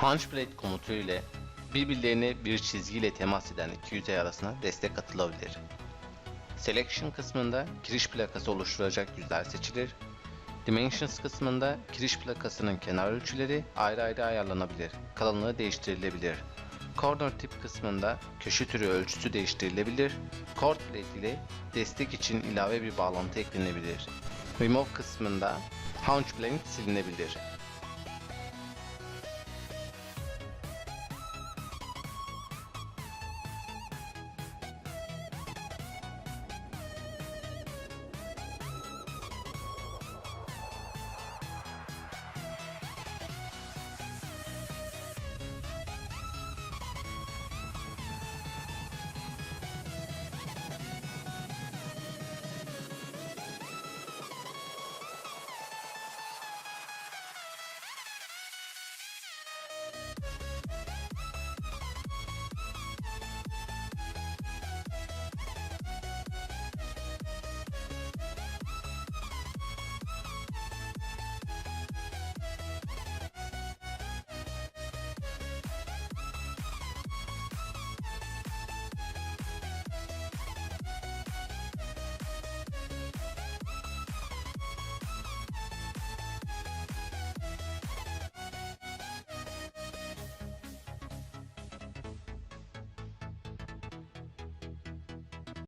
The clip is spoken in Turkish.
Hunchblade komutu ile birbirlerine bir çizgiyle temas eden iki yüzey arasına destek atılabilir. Selection kısmında giriş plakası oluşturacak yüzler seçilir. Dimensions kısmında giriş plakasının kenar ölçüleri ayrı ayrı ayarlanabilir. Kalınlığı değiştirilebilir. Corner tip kısmında köşe türü ölçüsü değiştirilebilir. Cord plate ile destek için ilave bir bağlantı eklenebilir. Remove kısmında Hunchblade silinebilir.